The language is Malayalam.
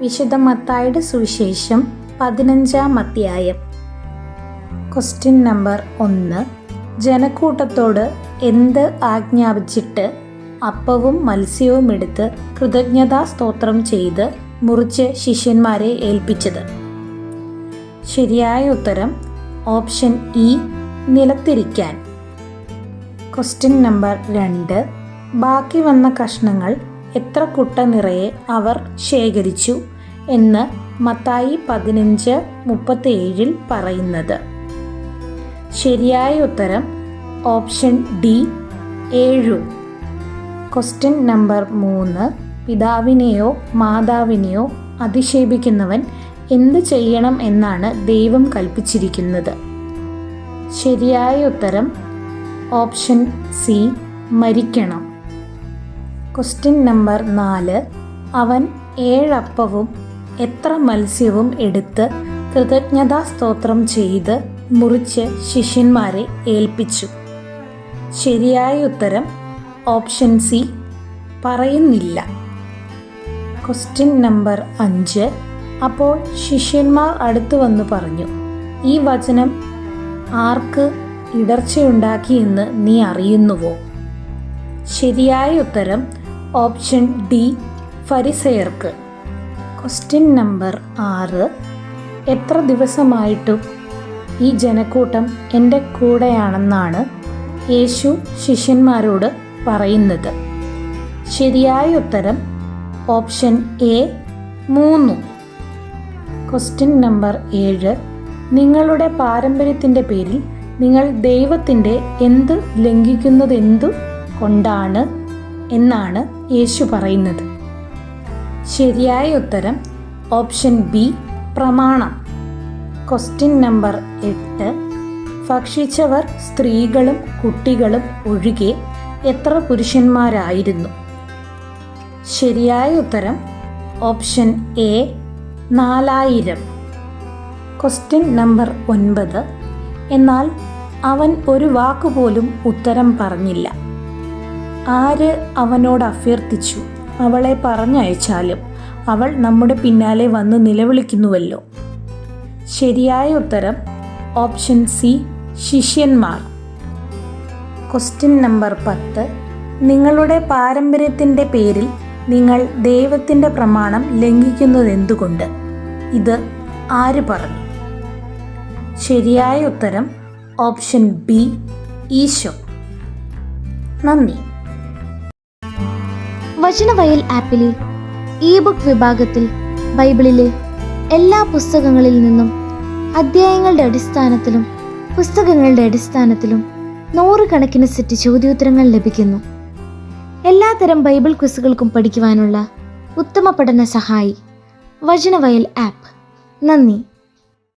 വിശുദ്ധ മത്തായുടെ സുവിശേഷം പതിനഞ്ചാം അധ്യായം. ക്വസ്റ്റ്യൻ നമ്പർ ഒന്ന്. ജനക്കൂട്ടത്തോട് എന്ത് ആജ്ഞാപിച്ചിട്ട് അപ്പവും മത്സ്യവും എടുത്ത് കൃതജ്ഞതാ സ്തോത്രം ചെയ്ത് മുറിച്ച് ശിഷ്യന്മാരെ ഏൽപ്പിച്ചത്? ശരിയായ ഉത്തരം ഓപ്ഷൻ ഇ നിലത്തിരിക്കാൻ. ക്വസ്റ്റ്യൻ നമ്പർ രണ്ട്. ബാക്കി വന്ന കഷ്ണങ്ങൾ എത്ര കുട്ട നിറയെ അവർ ശേഖരിച്ചു എന്ന് മത്തായി പതിനഞ്ച് മുപ്പത്തിയേഴിൽ പറയുന്നത്. ശരിയായ ഉത്തരം ഓപ്ഷൻ ഡി ഏഴു. ക്വസ്റ്റ്യൻ നമ്പർ മൂന്ന് പിതാവിനെയോ മാതാവിനെയോ അധിക്ഷേപിക്കുന്നവൻ എന്ത് ചെയ്യണം എന്നാണ് ദൈവം കൽപ്പിച്ചിരിക്കുന്നത്. ശരിയായ ഉത്തരം ഓപ്ഷൻ സി മരിക്കണം. ക്വസ്റ്റ്യൻ നമ്പർ നാല്. അവൻ ഏഴപ്പവും എത്ര മത്സ്യവും എടുത്ത് കൃതജ്ഞതാ സ്തോത്രം ചെയ്ത് മുറിച്ച് ശിഷ്യന്മാരെ ഏൽപ്പിച്ചു. ശരിയായ ഉത്തരം ഓപ്ഷൻ സി പറയുന്നില്ല. ക്വസ്റ്റ്യൻ നമ്പർ അഞ്ച്. അപ്പോൾ ശിഷ്യന്മാർ അടുത്തു വന്ന് പറഞ്ഞു ഈ വചനം ആർക്ക് ഇടർച്ചയുണ്ടാക്കിയെന്ന് നീ അറിയുന്നുവോ? ശരിയായ ഉത്തരം ഓപ്ഷൻ ഡി ഫരിസയർക്ക്. ക്വസ്റ്റ്യൻ നമ്പർ ആറ് എത്ര ദിവസമായിട്ടും ഈ ജനക്കൂട്ടം എന്റെ കൂടെയാണെന്നാണ് യേശു ശിഷ്യന്മാരോട് പറയുന്നത്. ശരിയായ ഉത്തരം ഓപ്ഷൻ എ മൂന്നു. ക്വസ്റ്റ്യൻ നമ്പർ ഏഴ് നിങ്ങളുടെ പാരമ്പര്യത്തിന്റെ പേരിൽ നിങ്ങൾ ദൈവത്തിന്റെ എന്ത് ലംഘിക്കുന്നതെന്തു കൊണ്ടാണ് എന്നാണ് യേശു പറയുന്നത്. ശരിയായ ഉത്തരം ഓപ്ഷൻ ബി പ്രമാണം. ക്വസ്റ്റ്യൻ നമ്പർ എട്ട് ഭക്ഷിച്ചവർ സ്ത്രീകളും കുട്ടികളും ഒഴികെ എത്ര പുരുഷന്മാരായിരുന്നു? ശരിയായ ഉത്തരം ഓപ്ഷൻ എ നാലായിരം. ക്വസ്റ്റ്യൻ നമ്പർ ഒൻപത് എന്നാൽ അവൻ ഒരു വാക്കുപോലും ഉത്തരം പറഞ്ഞില്ല. ആര് അവനോട് അഭ്യർത്ഥിച്ചു? അവളെ പറഞ്ഞയച്ചാലും അവൾ നമ്മുടെ പിന്നാലെ വന്ന് നിലവിളിക്കുന്നുവല്ലോ. ശരിയായ ഉത്തരം ഓപ്ഷൻ സി ശിഷ്യന്മാർ. ക്വസ്റ്റ്യൻ നമ്പർ പത്ത്. നിങ്ങളുടെ പാരമ്പര്യത്തിന്റെ പേരിൽ നിങ്ങൾ ദൈവത്തിന്റെ പ്രമാണം ലംഘിക്കുന്നതെന്തുകൊണ്ട്? ഇത് ആര് പറഞ്ഞു? ശരിയായ ഉത്തരം ഓപ്ഷൻ ബി ഈശോ. നന്ദി. വചനവയൽ ആപ്പിലെ ഇ ബുക്ക് വിഭാഗത്തിൽ ബൈബിളിലെ എല്ലാ പുസ്തകങ്ങളിൽ നിന്നും അധ്യായങ്ങളുടെ അടിസ്ഥാനത്തിലും പുസ്തകങ്ങളുടെ അടിസ്ഥാനത്തിലും നൂറുകണക്കിന് സെറ്റ് ചോദ്യോത്തരങ്ങൾ ലഭിക്കുന്നു. എല്ലാതരം ബൈബിൾ ക്വിസുകൾക്കും പഠിക്കുവാനുള്ള ഉത്തമ പഠന സഹായി വചനവയൽ ആപ്പ്. നന്ദി.